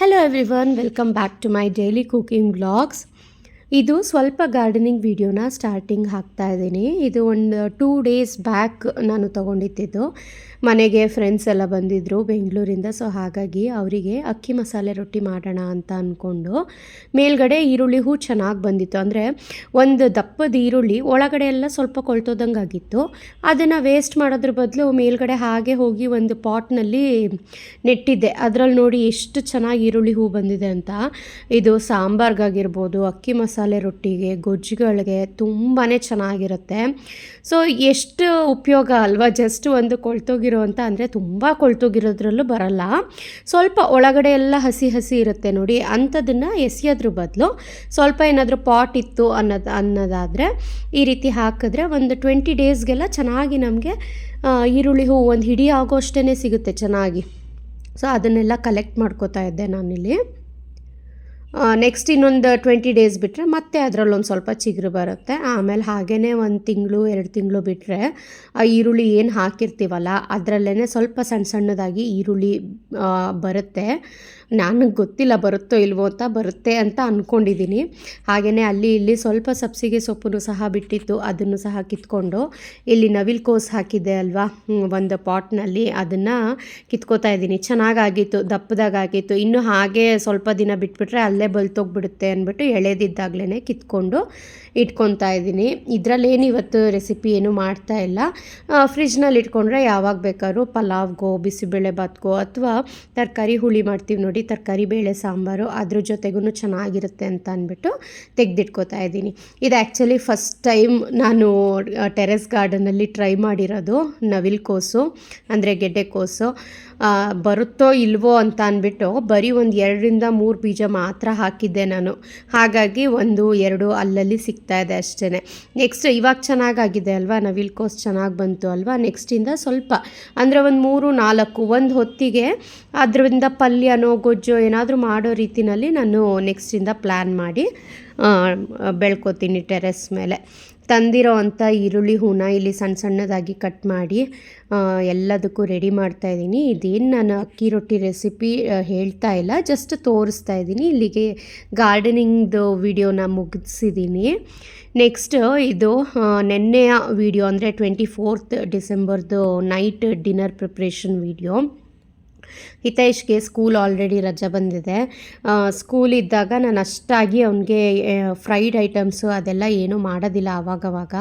Hello everyone welcome back to my daily cooking vlogs ಇದು ಸ್ವಲ್ಪ gardening ವಿಡಿಯೋನ starting ಹಾಕ್ತಾ ಇದ್ದೀನಿ. ಇದು ಒಂದು ಟೂ ಡೇಸ್ ಬ್ಯಾಕ್ ನಾನು ತೊಗೊಂಡಿದ್ದು. ಮನೆಗೆ ಫ್ರೆಂಡ್ಸ್ ಎಲ್ಲ ಬಂದಿದ್ದರು ಬೆಂಗಳೂರಿಂದ. ಸೊ ಹಾಗಾಗಿ ಅವರಿಗೆ ಅಕ್ಕಿ ಮಸಾಲೆ ರೊಟ್ಟಿ ಮಾಡೋಣ ಅಂತ ಅಂದ್ಕೊಂಡು ಮೇಲ್ಗಡೆ ಈರುಳ್ಳಿ ಹೂ ಚೆನ್ನಾಗಿ ಬಂದಿತ್ತು. ಅಂದರೆ ಒಂದು ದಪ್ಪದ ಈರುಳ್ಳಿ ಒಳಗಡೆ ಎಲ್ಲ ಸ್ವಲ್ಪ ಕೊಳ್ತೋದಂಗೆ ಆಗಿತ್ತು. ಅದನ್ನು ವೇಸ್ಟ್ ಮಾಡೋದ್ರ ಬದಲು ಮೇಲ್ಗಡೆ ಹಾಗೆ ಹೋಗಿ ಒಂದು ಪಾಟ್ನಲ್ಲಿ ನೆಟ್ಟಿದ್ದೆ. ಅದರಲ್ಲಿ ನೋಡಿ ಎಷ್ಟು ಚೆನ್ನಾಗಿ ಈರುಳ್ಳಿ ಹೂ ಬಂದಿದೆ ಅಂತ. ಇದು ಸಾಂಬಾರ್ಗಾಗಿರ್ಬೋದು, ಅಕ್ಕಿ ಮಸಾಲೆ ರೊಟ್ಟಿಗೆ, ಗೊಜ್ಜುಗಳಿಗೆ ತುಂಬಾ ಚೆನ್ನಾಗಿರುತ್ತೆ. ಸೊ ಎಷ್ಟು ಉಪಯೋಗ ಅಲ್ವಾ? ಜಸ್ಟ್ ಒಂದು ಕೊಳ್ತೋಗಿರೋ ಅಂತ ಅಂದರೆ ತುಂಬ ಕೊಳ್ತೋಗಿರೋದ್ರಲ್ಲೂ ಬರಲ್ಲ. ಸ್ವಲ್ಪ ಒಳಗಡೆ ಎಲ್ಲ ಹಸಿ ಹಸಿ ಇರುತ್ತೆ ನೋಡಿ. ಅಂಥದನ್ನು ಎಸೆಯೋದ್ರ ಬದಲು ಸ್ವಲ್ಪ ಏನಾದರೂ ಪಾಟ್ ಇತ್ತು ಅನ್ನೋದು, ಅನ್ನೋದಾದರೆ ಈ ರೀತಿ ಹಾಕಿದ್ರೆ ಒಂದು ಟ್ವೆಂಟಿ ಡೇಸ್ಗೆಲ್ಲ ಚೆನ್ನಾಗಿ ನಮಗೆ ಈರುಳ್ಳಿ ಹೂ ಒಂದು ಹಿಡಿ ಆಗೋ ಅಷ್ಟೇ ಸಿಗುತ್ತೆ ಚೆನ್ನಾಗಿ. ಸೊ ಅದನ್ನೆಲ್ಲ ಕಲೆಕ್ಟ್ ಮಾಡ್ಕೋತಾ ಇದ್ದೆ ನಾನಿಲ್ಲಿ. ನೆಕ್ಸ್ಟ್ ಇನ್ನೊಂದು ಟ್ವೆಂಟಿ ಡೇಸ್ ಬಿಟ್ಟರೆ ಮತ್ತೆ ಅದರಲ್ಲೊಂದು ಸ್ವಲ್ಪ ಚಿಗುರು ಬರುತ್ತೆ. ಆಮೇಲೆ ಹಾಗೇ ಒಂದು ತಿಂಗಳು, ಎರಡು ತಿಂಗಳು ಬಿಟ್ಟರೆ ಆ, ಈರುಳ್ಳಿ ಏನು ಹಾಕಿರ್ತೀವಲ್ಲ ಅದರಲ್ಲೇ ಸ್ವಲ್ಪ ಸಣ್ಣ ಸಣ್ಣದಾಗಿ ಈರುಳ್ಳಿ ಬರುತ್ತೆ. ನನಗೆ ಗೊತ್ತಿಲ್ಲ ಬರುತ್ತೋ ಇಲ್ವೋ ಅಂತ ಬರುತ್ತೆ ಅಂತ ಅಂದ್ಕೊಂಡಿದ್ದೀನಿ ಹಾಗೆಯೇ ಅಲ್ಲಿ ಇಲ್ಲಿ ಸ್ವಲ್ಪ ಸಬ್ಸಿಗೆ ಸೊಪ್ಪನ್ನು ಸಹ ಬಿಟ್ಟಿತ್ತು, ಅದನ್ನು ಸಹ ಕಿತ್ಕೊಂಡು. ಇಲ್ಲಿ ನವಿಲ್ ಕೋಸ್ ಹಾಕಿದ್ದೆ ಅಲ್ವಾ? ಒಂದು ಪಾಟ್ನಲ್ಲಿ ಅದನ್ನು ಕಿತ್ಕೋತಾ ಇದ್ದೀನಿ. ಚೆನ್ನಾಗಾಗಿತ್ತು, ದಪ್ಪದಾಗಾಗಿತ್ತು. ಇನ್ನು ಹಾಗೆ ಸ್ವಲ್ಪ ದಿನ ಬಿಟ್ಬಿಟ್ರೆ ಅಲ್ಲೇ ಬಲ್ತೋಗ್ಬಿಡುತ್ತೆ ಅಂದ್ಬಿಟ್ಟು ಎಳೆದಿದ್ದಾಗಲೇ ಕಿತ್ಕೊಂಡು ಇಟ್ಕೊತಾ ಇದ್ದೀನಿ. ಇದರಲ್ಲೇನು ಇವತ್ತು ರೆಸಿಪಿ ಏನು ಮಾಡ್ತಾ ಇಲ್ಲ. ಫ್ರಿಜ್ನಲ್ಲಿ ಇಟ್ಕೊಂಡ್ರೆ ಯಾವಾಗ ಬೇಕಾದ್ರೂ ಪಲಾವ್ಗೋ ಬಿಸಿಬೇಳೆ ಭಾತ್ಗೋ ಅಥವಾ ತರಕಾರಿ ಹುಳಿ ಮಾಡ್ತೀವಿ ನೋಡಿ. ತರಕಾರಿ, ಬೇಳೆ, ಸಾಂಬಾರು ಅದ್ರ ಜೊತೆಗೂ ಚೆನ್ನಾಗಿರುತ್ತೆ ಅಂತ ಅಂದ್ಬಿಟ್ಟು ತೆಗೆದಿಟ್ಕೋತಾ ಇದ್ದೀನಿ. ಇದು ಆ್ಯಕ್ಚುಲಿ ಫಸ್ಟ್ ಟೈಮ್ ನಾನು ಟೆರೆಸ್ ಗಾರ್ಡನಲ್ಲಿ ಟ್ರೈ ಮಾಡಿರೋದು ನವಿಲ್ ಕೋಸು, ಅಂದರೆ ಗೆಡ್ಡೆಕೋಸು ಬರುತ್ತೋ ಇಲ್ವೋ ಅಂತ ಅಂದ್ಬಿಟ್ಟು ಬರೀ ಒಂದು ಎರಡರಿಂದ ಮೂರು ಬೀಜ ಮಾತ್ರ ಹಾಕಿದ್ದೆ ನಾನು. ಹಾಗಾಗಿ ಒಂದು ಎರಡು ಅಲ್ಲಲ್ಲಿ ಸಿಗ್ತಾ ಇದೆ ಅಷ್ಟೇ ನೆಕ್ಸ್ಟ್ ಇವಾಗ ಚೆನ್ನಾಗಾಗಿದೆ ಅಲ್ವಾ? ನವಿಲ್ ಕೋಸ್ ಚೆನ್ನಾಗಿ ಬಂತು ಅಲ್ವಾ? ನೆಕ್ಸ್ಟಿಂದ ಸ್ವಲ್ಪ, ಅಂದರೆ ಒಂದು ಮೂರು ನಾಲ್ಕು, ಒಂದು ಹೊತ್ತಿಗೆ ಅದರಿಂದ ಪಲ್ಯನೋ ಗೊಜ್ಜೋ ಏನಾದರೂ ಮಾಡೋ ರೀತಿಯಲ್ಲಿ ನಾನು ನೆಕ್ಸ್ಟಿಂದ ಪ್ಲ್ಯಾನ್ ಮಾಡಿ ಬೆಳ್ಕೊತೀನಿ ಟೆರೆಸ್ ಮೇಲೆ. ತಂದಿರೋ ಅಂಥ ಈರುಳ್ಳಿ ಹೂನ ಇಲ್ಲಿ ಸಣ್ಣ ಸಣ್ಣದಾಗಿ ಕಟ್ ಮಾಡಿ ಎಲ್ಲದಕ್ಕೂ ರೆಡಿ ಮಾಡ್ತಾ ಇದ್ದೀನಿ. ಇದೇನು ನಾನು ಅಕ್ಕಿ ರೊಟ್ಟಿ ರೆಸಿಪಿ ಹೇಳ್ತಾ ಇಲ್ಲ, ಜಸ್ಟ್ ತೋರಿಸ್ತಾ ಇದ್ದೀನಿ. ಇಲ್ಲಿಗೆ ಗಾರ್ಡನಿಂಗ್ದು ವಿಡಿಯೋನ ಮುಗಿಸಿದ್ದೀನಿ ನೆಕ್ಸ್ಟ್ ಇದು ನೆನ್ನೆಯ ವಿಡಿಯೋ ಅಂದರೆ ಟ್ವೆಂಟಿ ಫೋರ್ತ್ ಡಿಸೆಂಬರ್ದು ನೈಟ್ ಡಿನ್ನರ್ ಪ್ರಿಪ್ರೇಷನ್ ವಿಡಿಯೋ. ಹಿತೇಶ್ಗೆ ಸ್ಕೂಲ್ ಆಲ್ರೆಡಿ ರಜೆ ಬಂದಿದೆ. ಸ್ಕೂಲ್ ಇದ್ದಾಗ ನಾನು ಅಷ್ಟಾಗಿ ಅವನಿಗೆ ಫ್ರೈಡ್ ಐಟಮ್ಸು ಅದೆಲ್ಲ ಏನೂ ಮಾಡೋದಿಲ್ಲ ಆವಾಗವಾಗ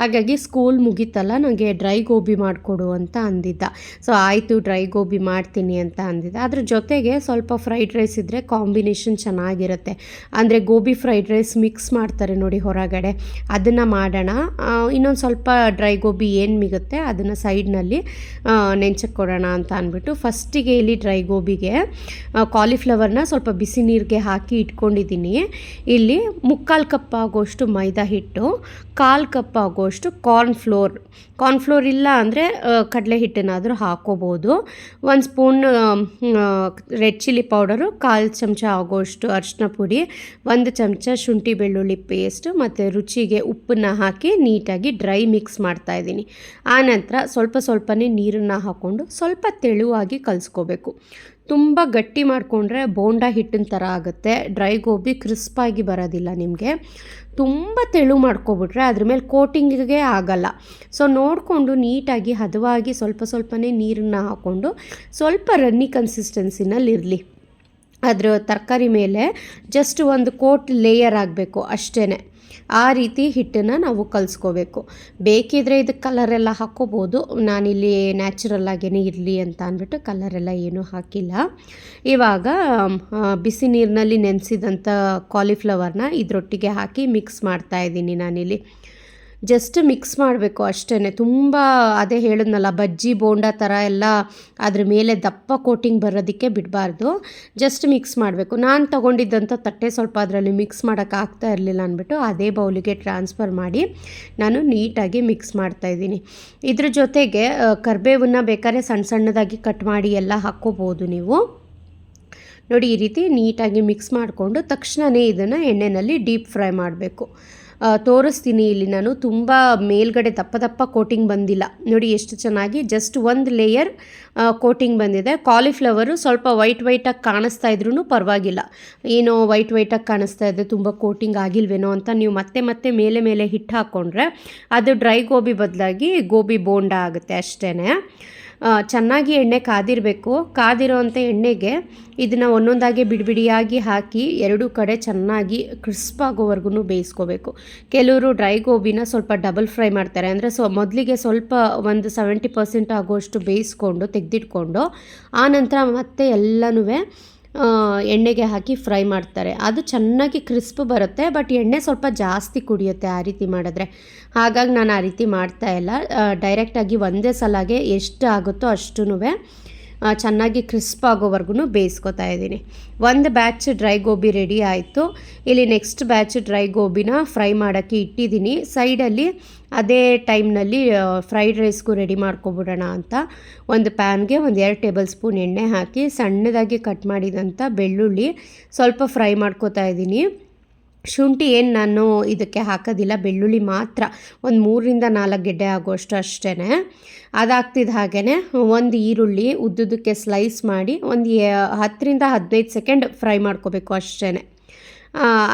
ಹಾಗಾಗಿ ಸ್ಕೂಲ್ ಮುಗೀತಲ್ಲ ನನಗೆ ಡ್ರೈ ಗೋಬಿ ಮಾಡಿಕೊಡು ಅಂತ ಅಂದಿದ್ದ. ಸೊ ಆಯಿತು ಡ್ರೈ ಗೋಬಿ ಮಾಡ್ತೀನಿ ಅಂತ ಅಂದಿದ್ದ. ಅದ್ರ ಜೊತೆಗೆ ಸ್ವಲ್ಪ ಫ್ರೈಡ್ ರೈಸ್ ಇದ್ದರೆ ಕಾಂಬಿನೇಷನ್ ಚೆನ್ನಾಗಿರುತ್ತೆ. ಅಂದರೆ ಗೋಬಿ ಫ್ರೈಡ್ ರೈಸ್ ಮಿಕ್ಸ್ ಮಾಡ್ತಾರೆ ನೋಡಿ ಹೊರಗಡೆ. ಅದನ್ನು ಮಾಡೋಣ. ಇನ್ನೊಂದು ಸ್ವಲ್ಪ ಡ್ರೈ ಗೋಬಿ ಏನು ಮಿಗುತ್ತೆ ಅದನ್ನು ಸೈಡ್ನಲ್ಲಿ ನೆಂಚಕ್ಕೆ ಕೊಡೋಣ ಅಂತ ಅಂದ್ಬಿಟ್ಟು ಫಸ್ಟಿಗೆ ಇಲ್ಲಿ ಡ್ರೈ ಗೋಬಿಗೆ. ಕಾಲಿಫ್ಲವರ್ನ ಸ್ವಲ್ಪ ಬಿಸಿ ನೀರಿಗೆ ಹಾಕಿ ಇಟ್ಕೊಂಡಿದ್ದೀನಿ. ಇಲ್ಲಿ ಮುಕ್ಕಾಲು ಕಪ್ ಆಗೋಷ್ಟು ಮೈದಾ ಹಿಟ್ಟು, ಕಾಲು ಕಪ್ ಆಗೋಷ್ಟು ಕಾರ್ನ್ ಫ್ಲೋರ್ ಕಾರ್ನ್ ಫ್ಲೋರ್ ಇಲ್ಲ ಅಂದರೆ ಕಡಲೆ ಹಿಟ್ಟನ್ನಾದರೂ ಹಾಕೋಬೋದು. ಒಂದು ಸ್ಪೂನ್ ರೆಡ್ ಚಿಲ್ಲಿ ಪೌಡರು ಕಾಲು ಚಮಚ ಆಗೋಷ್ಟು ಅರಿಶಿನ ಪುಡಿ, ಒಂದು ಚಮಚ ಶುಂಠಿ ಬೆಳ್ಳುಳ್ಳಿ ಪೇಸ್ಟ್ ಮತ್ತು ರುಚಿಗೆ ಉಪ್ಪನ್ನ ಹಾಕಿ ನೀಟಾಗಿ ಡ್ರೈ ಮಿಕ್ಸ್ ಮಾಡ್ತಾಯಿದ್ದೀನಿ ಆನಂತರ ಸ್ವಲ್ಪ ಸ್ವಲ್ಪನೇ ನೀರನ್ನು ಹಾಕ್ಕೊಂಡು ಸ್ವಲ್ಪ ತೆಳುವಾಗಿ ಕಲಿಸ್ಕೋಬೇಕು ತುಂಬ ಗಟ್ಟಿ ಮಾಡಿಕೊಂಡ್ರೆ ಬೋಂಡಾ ಹಿಟ್ಟಿನ ಥರ ಆಗುತ್ತೆ. ಡ್ರೈ ಗೋಬಿ ಕ್ರಿಸ್ಪಾಗಿ ಬರೋದಿಲ್ಲ ನಿಮಗೆ. ತುಂಬ ತೆಳು ಮಾಡ್ಕೊಬಿಟ್ರೆ ಅದ್ರ ಮೇಲೆ ಕೋಟಿಂಗಿಗೆ ಆಗಲ್ಲ. ಸೊ ನೋಡಿಕೊಂಡು ನೀಟಾಗಿ ಹದವಾಗಿ ಸ್ವಲ್ಪ ಸ್ವಲ್ಪನೇ ನೀರನ್ನ ಹಾಕ್ಕೊಂಡು ಸ್ವಲ್ಪ ರನ್ನಿ ಕನ್ಸಿಸ್ಟೆನ್ಸಿನಲ್ಲಿರಲಿ ಅದ್ರ ತರಕಾರಿ ಮೇಲೆ ಜಸ್ಟ್ ಒಂದು ಕೋಟ್ ಲೇಯರ್ ಆಗಬೇಕು ಅಷ್ಟೇ ಆ ರೀತಿ ಹಿಟ್ಟನ್ನು ನಾವು ಕಲಿಸ್ಕೋಬೇಕು. ಬೇಕಿದ್ರೆ ಇದಕ್ಕೆ ಕಲರೆಲ್ಲ ಹಾಕ್ಕೋಬೋದು. ನಾನಿಲ್ಲಿ ನ್ಯಾಚುರಲ್ ಆಗೇ ಇರಲಿ ಅಂತ ಅಂದ್ಬಿಟ್ಟು ಕಲರೆಲ್ಲ ಏನೂ ಹಾಕಿಲ್ಲ. ಇವಾಗ ಬಿಸಿ ನೀರಿನಲ್ಲಿ ನೆನೆಸಿದಂಥ ಕಾಲಿಫ್ಲವರ್ನ ಇದರೊಟ್ಟಿಗೆ ಹಾಕಿ ಮಿಕ್ಸ್ ಮಾಡ್ತಾ ಇದ್ದೀನಿ ನಾನಿಲ್ಲಿ. ಜಸ್ಟ್ ಮಿಕ್ಸ್ ಮಾಡಬೇಕು ಅಷ್ಟೇ ತುಂಬ ಅದೇ ಹೇಳಿದ್ನಲ್ಲ, ಬಜ್ಜಿ, ಬೋಂಡ ಥರ ಎಲ್ಲ ಅದ್ರ ಮೇಲೆ ದಪ್ಪ ಕೋಟಿಂಗ್ ಬರೋದಕ್ಕೆ ಬಿಡಬಾರ್ದು. ಜಸ್ಟ್ ಮಿಕ್ಸ್ ಮಾಡಬೇಕು. ನಾನು ತೊಗೊಂಡಿದ್ದಂಥ ತಟ್ಟೆ ಸ್ವಲ್ಪ ಅದರಲ್ಲಿ ಮಿಕ್ಸ್ ಮಾಡೋಕ್ಕಾಗ್ತಾ ಇರಲಿಲ್ಲ ಅಂದ್ಬಿಟ್ಟು ಅದೇ ಬೌಲಿಗೆ ಟ್ರಾನ್ಸ್ಫರ್ ಮಾಡಿ ನಾನು ನೀಟಾಗಿ ಮಿಕ್ಸ್ ಮಾಡ್ತಾಯಿದ್ದೀನಿ ಇದ್ರ ಜೊತೆಗೆ ಕರ್ಬೇವನ್ನ ಬೇಕಾದ್ರೆ ಸಣ್ಣ ಸಣ್ಣದಾಗಿ ಕಟ್ ಮಾಡಿ ಎಲ್ಲ ಹಾಕ್ಕೋಬೋದು ನೀವು. ನೋಡಿ ಈ ರೀತಿ ನೀಟಾಗಿ ಮಿಕ್ಸ್ ಮಾಡಿಕೊಂಡು ತಕ್ಷಣವೇ ಇದನ್ನು ಎಣ್ಣೆಯಲ್ಲಿ ಡೀಪ್ ಫ್ರೈ ಮಾಡಬೇಕು. ತೋರಿಸ್ತೀನಿ ಇಲ್ಲಿ ನಾನು. ತುಂಬ ಮೇಲ್ಗಡೆ ದಪ್ಪ ದಪ್ಪ ಕೋಟಿಂಗ್ ಬಂದಿಲ್ಲ. ನೋಡಿ ಎಷ್ಟು ಚೆನ್ನಾಗಿ ಜಸ್ಟ್ ಒಂದು ಲೇಯರ್ ಕೋಟಿಂಗ್ ಬಂದಿದೆ. ಕಾಲಿಫ್ಲವರು ಸ್ವಲ್ಪ ವೈಟ್ ವೈಟಾಗಿ ಕಾಣಿಸ್ತಾ ಇದ್ರೂ ಪರವಾಗಿಲ್ಲ. ಏನೋ ವೈಟ್ ವೈಟಾಗಿ ಕಾಣಿಸ್ತಾ ಇದೆ, ತುಂಬ ಕೋಟಿಂಗ್ ಆಗಿಲ್ವೇನೋ ಅಂತ ನೀವು ಮತ್ತೆ ಮತ್ತೆ ಮೇಲೆ ಮೇಲೆ ಹಿಟ್ಟು ಹಾಕ್ಕೊಂಡ್ರೆ ಅದು ಡ್ರೈ ಗೋಬಿ ಬದಲಾಗಿ ಗೋಬಿ ಬೋಂಡ ಆಗುತ್ತೆ ಅಷ್ಟೇ ಚೆನ್ನಾಗಿ ಎಣ್ಣೆ ಕಾದಿರಬೇಕು. ಕಾದಿರೋವಂಥ ಎಣ್ಣೆಗೆ ಇದನ್ನು ಒಂದೊಂದಾಗಿ ಬಿಡಿಬಿಡಿಯಾಗಿ ಹಾಕಿ ಎರಡೂ ಕಡೆ ಚೆನ್ನಾಗಿ ಕ್ರಿಸ್ಪ್ ಆಗೋವರೆಗೂ ಬೇಯಿಸ್ಕೋಬೇಕು. ಕೆಲವರು ಡ್ರೈ ಗೋಬಿನ ಸ್ವಲ್ಪ ಡಬಲ್ ಫ್ರೈ ಮಾಡ್ತಾರೆ. ಅಂದರೆ ಸೊ, ಮೊದಲಿಗೆ ಸ್ವಲ್ಪ ಒಂದು ಸೆವೆಂಟಿ ಪರ್ಸೆಂಟ್ ಆಗೋಷ್ಟು ಬೇಯಿಸ್ಕೊಂಡು ತೆಗೆದಿಟ್ಕೊಂಡು ಆನಂತರ ಮತ್ತೆ ಎಲ್ಲನೂ ಎಣ್ಣೆಗೆ ಹಾಕಿ ಫ್ರೈ ಮಾಡ್ತಾರೆ. ಅದು ಚೆನ್ನಾಗಿ ಕ್ರಿಸ್ಪ್ ಬರುತ್ತೆ, ಬಟ್ ಎಣ್ಣೆ ಸ್ವಲ್ಪ ಜಾಸ್ತಿ ಕುಡಿಯುತ್ತೆ ಆ ರೀತಿ ಮಾಡಿದ್ರೆ. ಹಾಗಾಗಿ ನಾನು ಆ ರೀತಿ ಮಾಡ್ತಾ ಇಲ್ಲ. ಡೈರೆಕ್ಟಾಗಿ ಒಂದೇ ಸಲಾಗೆ ಎಷ್ಟು ಆಗುತ್ತೋ ಅಷ್ಟೂ ಚೆನ್ನಾಗಿ ಕ್ರಿಸ್ಪ್ ಆಗೋವರೆಗೂ ಬೇಯಿಸ್ಕೊತಾ ಇದ್ದೀನಿ. ಒಂದು ಬ್ಯಾಚ್ ಡ್ರೈ ಗೋಬಿ ರೆಡಿ ಆಯಿತು. ಇಲ್ಲಿ ನೆಕ್ಸ್ಟ್ ಬ್ಯಾಚ್ ಡ್ರೈ ಗೋಬಿನ ಫ್ರೈ ಮಾಡೋಕ್ಕೆ ಇಟ್ಟಿದ್ದೀನಿ. ಸೈಡಲ್ಲಿ ಅದೇ ಟೈಮ್ನಲ್ಲಿ ಫ್ರೈಡ್ ರೈಸ್ಗೂ ರೆಡಿ ಮಾಡ್ಕೊಬಿಡೋಣ ಅಂತ. ಒಂದು ಪ್ಯಾನ್ಗೆ ಒಂದು ಎರಡು ಟೇಬಲ್ ಸ್ಪೂನ್ ಎಣ್ಣೆ ಹಾಕಿ ಸಣ್ಣದಾಗಿ ಕಟ್ ಮಾಡಿದಂಥ ಬೆಳ್ಳುಳ್ಳಿ ಸ್ವಲ್ಪ ಫ್ರೈ ಮಾಡ್ಕೋತಾ ಇದ್ದೀನಿ. ಶುಂಠಿ ಏನು ನಾನು ಇದಕ್ಕೆ ಹಾಕೋದಿಲ್ಲ, ಬೆಳ್ಳುಳ್ಳಿ ಮಾತ್ರ. ಒಂದು ಮೂರರಿಂದ ನಾಲ್ಕು ಗೆಡ್ಡೆ ಆಗೋಷ್ಟು ಅಷ್ಟೇ ಅದಾಗ್ತಿದ್ದ ಹಾಗೇ ಒಂದು ಈರುಳ್ಳಿ ಉದ್ದುದಕ್ಕೆ ಸ್ಲೈಸ್ ಮಾಡಿ ಒಂದು ಹತ್ತರಿಂದ ಹದಿನೈದು ಸೆಕೆಂಡ್ ಫ್ರೈ ಮಾಡ್ಕೋಬೇಕು ಅಷ್ಟೇ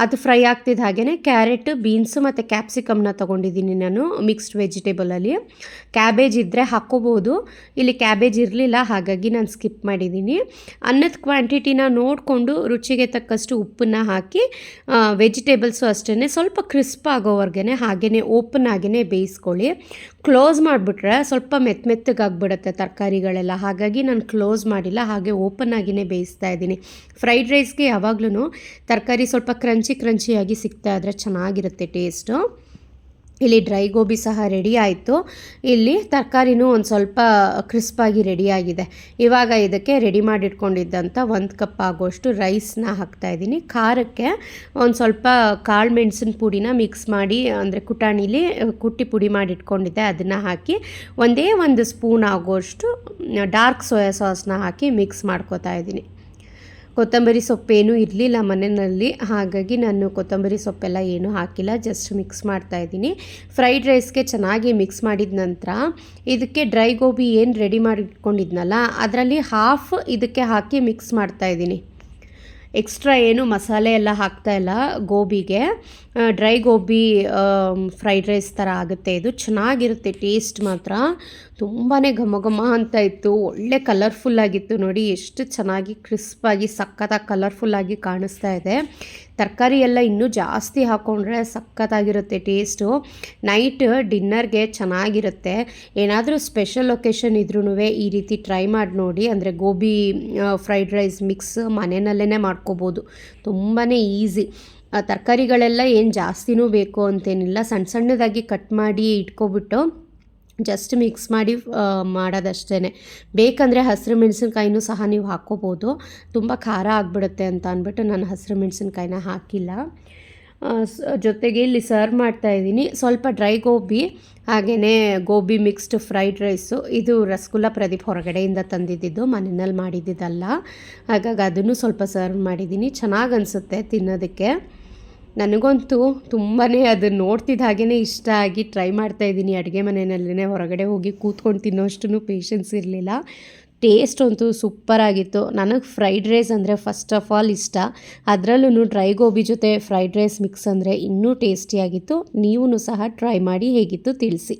ಅದು ಫ್ರೈ ಆಗ್ತಿದ್ದ ಹಾಗೆಯೇ ಕ್ಯಾರೆಟ್, ಬೀನ್ಸು ಮತ್ತು ಕ್ಯಾಪ್ಸಿಕಮ್ನ ತೊಗೊಂಡಿದ್ದೀನಿ ನಾನು ಮಿಕ್ಸ್ಡ್ ವೆಜಿಟೇಬಲಲ್ಲಿ. ಕ್ಯಾಬೇಜ್ ಇದ್ದರೆ ಹಾಕ್ಕೋಬೋದು. ಇಲ್ಲಿ ಕ್ಯಾಬೇಜ್ ಇರಲಿಲ್ಲ, ಹಾಗಾಗಿ ನಾನು ಸ್ಕಿಪ್ ಮಾಡಿದ್ದೀನಿ. ಅನ್ನದ ಕ್ವಾಂಟಿಟಿನ ನೋಡಿಕೊಂಡು ರುಚಿಗೆ ತಕ್ಕಷ್ಟು ಉಪ್ಪನ್ನ ಹಾಕಿ ವೆಜಿಟೇಬಲ್ಸು ಅಷ್ಟೇ ಸ್ವಲ್ಪ ಕ್ರಿಸ್ಪ್ ಆಗೋವರೆಗೆ ಹಾಗೆಯೇ ಓಪನ್ ಆಗೇ ಬೇಯಿಸ್ಕೊಳ್ಳಿ. ಕ್ಲೋಸ್ ಮಾಡಿಬಿಟ್ರೆ ಸ್ವಲ್ಪ ಮೆತ್ತ ಮೆತ್ತಗಾಗ್ಬಿಡುತ್ತೆ ತರಕಾರಿಗಳೆಲ್ಲ. ಹಾಗಾಗಿ ನಾನು ಕ್ಲೋಸ್ ಮಾಡಿಲ್ಲ, ಹಾಗೆ ಓಪನ್ ಆಗಿಯೇ ಬೇಯಿಸ್ತಾ ಇದ್ದೀನಿ. ಫ್ರೈಡ್ ರೈಸ್ಗೆ ಯಾವಾಗ್ಲೂ ತರಕಾರಿ ಸ್ವಲ್ಪ ಕ್ರಂಚಿ ಕ್ರಂಚಿಯಾಗಿ ಸಿಗ್ತಾ ಇದ್ರೆ ಚೆನ್ನಾಗಿರುತ್ತೆ ಟೇಸ್ಟು ಇಲ್ಲಿ ಡ್ರೈ ಗೋಬಿ ಸಹ ರೆಡಿ ಆಯಿತು. ಇಲ್ಲಿ ತರಕಾರಿನೂ ಒಂದು ಸ್ವಲ್ಪ ಕ್ರಿಸ್ಪಾಗಿ ರೆಡಿಯಾಗಿದೆ ಇವಾಗ ಇದಕ್ಕೆ ರೆಡಿ ಮಾಡಿಟ್ಕೊಂಡಿದ್ದಂಥ ಒಂದು ಕಪ್ ಆಗೋಷ್ಟು ರೈಸ್ನ ಹಾಕ್ತಾಯಿದ್ದೀನಿ ಖಾರಕ್ಕೆ ಒಂದು ಸ್ವಲ್ಪ ಕಾಳು ಮೆಣಸಿನ ಪುಡಿನ ಮಿಕ್ಸ್ ಮಾಡಿ, ಅಂದರೆ ಕುಟಾಣಿಲಿ ಕುಟ್ಟಿ ಪುಡಿ ಮಾಡಿಟ್ಕೊಂಡಿದ್ದೆ, ಅದನ್ನು ಹಾಕಿ ಒಂದೇ ಒಂದು ಸ್ಪೂನ್ ಆಗೋಷ್ಟು ಡಾರ್ಕ್ ಸೋಯಾ ಸಾಸ್ನ ಹಾಕಿ ಮಿಕ್ಸ್ ಮಾಡ್ಕೋತಾ ಇದ್ದೀನಿ. ಕೊತ್ತಂಬರಿ ಸೊಪ್ಪೇನೂ ಇರಲಿಲ್ಲ ಮನೆಯಲ್ಲಿ, ಹಾಗಾಗಿ ನಾನು ಕೊತ್ತಂಬರಿ ಸೊಪ್ಪೆಲ್ಲ ಏನೂ ಹಾಕಿಲ್ಲ ಜಸ್ಟ್ ಮಿಕ್ಸ್ ಮಾಡ್ತಾ ಇದ್ದೀನಿ. ಫ್ರೈಡ್ ರೈಸ್ಗೆ ಚೆನ್ನಾಗಿ ಮಿಕ್ಸ್ ಮಾಡಿದ ನಂತರ, ಇದಕ್ಕೆ ಡ್ರೈ ಗೋಬಿ ಏನು ರೆಡಿ ಮಾಡಿಟ್ಕೊಂಡಿದ್ನಲ್ಲ, ಅದರಲ್ಲಿ ಹಾಫ್ ಇದಕ್ಕೆ ಹಾಕಿ ಮಿಕ್ಸ್ ಮಾಡ್ತಾ ಇದ್ದೀನಿ. ಎಕ್ಸ್ಟ್ರಾ ಏನು ಮಸಾಲೆ ಎಲ್ಲ ಹಾಕ್ತಾ ಇಲ್ಲ ಗೋಬಿಗೆ. ಡ್ರೈ ಗೋಬಿ ಫ್ರೈಡ್ ರೈಸ್ ಥರ ಆಗುತ್ತೆ. ಇದು ಚೆನ್ನಾಗಿರುತ್ತೆ, ಟೇಸ್ಟ್ ಮಾತ್ರ. ತುಂಬಾ ಘಮ ಘಮ ಅಂತ ಇತ್ತು. ಒಳ್ಳೆ ಕಲರ್ಫುಲ್ಲಾಗಿತ್ತು ನೋಡಿ. ಎಷ್ಟು ಚೆನ್ನಾಗಿ ಕ್ರಿಸ್ಪಾಗಿ, ಸಖತ್ತಾಗಿ ಕಲರ್ಫುಲ್ಲಾಗಿ ಕಾಣಿಸ್ತಾ ಇದೆ. ತರಕಾರಿ ಎಲ್ಲ ಇನ್ನೂ ಜಾಸ್ತಿ ಹಾಕ್ಕೊಂಡ್ರೆ ಸಖತ್ತಾಗಿರುತ್ತೆ ಟೇಸ್ಟು. ನೈಟ್ ಡಿನ್ನರ್ಗೆ ಚೆನ್ನಾಗಿರುತ್ತೆ. ಏನಾದರೂ ಸ್ಪೆಷಲ್ ಲೊಕೇಶನ್ ಇದ್ರೂ ಈ ರೀತಿ ಟ್ರೈ ಮಾಡಿ ನೋಡಿ. ಅಂದರೆ ಗೋಬಿ ಫ್ರೈಡ್ ರೈಸ್ ಮಿಕ್ಸ್ ಮನೆಯಲ್ಲೇ ಮಾಡ್ಕೋಬೋದು ತುಂಬಾ ಈಸಿ. ತರಕಾರಿಗಳೆಲ್ಲ ಏನು ಜಾಸ್ತಿನೂ ಬೇಕು ಅಂತೇನಿಲ್ಲ. ಸಣ್ಣ ಸಣ್ಣದಾಗಿ ಕಟ್ ಮಾಡಿ ಇಟ್ಕೊಬಿಟ್ಟು ಜಸ್ಟ್ ಮಿಕ್ಸ್ ಮಾಡಿ ಮಾಡೋದಷ್ಟೇ ಬೇಕಂದರೆ ಹಸಿರು ಮೆಣಸಿನ್ಕಾಯಿನೂ ಸಹ ನೀವು ಹಾಕ್ಕೋಬೋದು. ತುಂಬ ಖಾರ ಆಗಿಬಿಡುತ್ತೆ ಅಂತ ಅಂದ್ಬಿಟ್ಟು ನಾನು ಹಸಿರು ಮೆಣಸಿನ್ಕಾಯಿನ ಹಾಕಿಲ್ಲ. ಜೊತೆಗೆ ಇಲ್ಲಿ ಸರ್ವ್ ಮಾಡ್ತಾ ಇದ್ದೀನಿ. ಸ್ವಲ್ಪ ಡ್ರೈ ಗೋಬಿ ಹಾಗೆಯೇ ಗೋಬಿ ಮಿಕ್ಸ್ಡ್ ಫ್ರೈಡ್ ರೈಸು ಇದು ರಸಗುಲ್ಲ ಪ್ರದೀಪ್ ಹೊರಗಡೆಯಿಂದ ತಂದಿದ್ದಿದ್ದು, ಮನೆಯಲ್ಲಿ ಮಾಡಿದ್ದಿದ್ದಲ್ಲ. ಹಾಗಾಗಿ ಅದನ್ನು ಸ್ವಲ್ಪ ಸರ್ವ್ ಮಾಡಿದ್ದೀನಿ. ಚೆನ್ನಾಗಿ ಅನಿಸುತ್ತೆ ತಿನ್ನೋದಕ್ಕೆ. ನನಗಂತೂ ತುಂಬಾ ಅದನ್ನು ನೋಡ್ತಿದ್ದ ಹಾಗೆಯೇ ಇಷ್ಟ ಆಗಿ ಟ್ರೈ ಮಾಡ್ತಾ ಇದ್ದೀನಿ. ಅಡುಗೆ ಮನೆಯಲ್ಲೇ ಹೊರಗಡೆ ಹೋಗಿ ಕೂತ್ಕೊಂಡು ತಿನ್ನೋಷ್ಟು ಪೇಷನ್ಸ್ ಇರಲಿಲ್ಲ. ಟೇಸ್ಟ್ ಅಂತೂ ಸೂಪರಾಗಿತ್ತು ನನಗೆ ಫ್ರೈಡ್ ರೈಸ್ ಅಂದರೆ ಫಸ್ಟ್ ಆಫ್ ಆಲ್ ಇಷ್ಟ. ಅದರಲ್ಲೂ ಡ್ರೈ ಗೋಬಿ ಜೊತೆ ಫ್ರೈಡ್ ರೈಸ್ ಮಿಕ್ಸ್ ಅಂದರೆ ಇನ್ನೂ ಟೇಸ್ಟಿಯಾಗಿತ್ತು ನೀವು ಸಹ ಟ್ರೈ ಮಾಡಿ ಹೇಗಿತ್ತು ತಿಳಿಸಿ.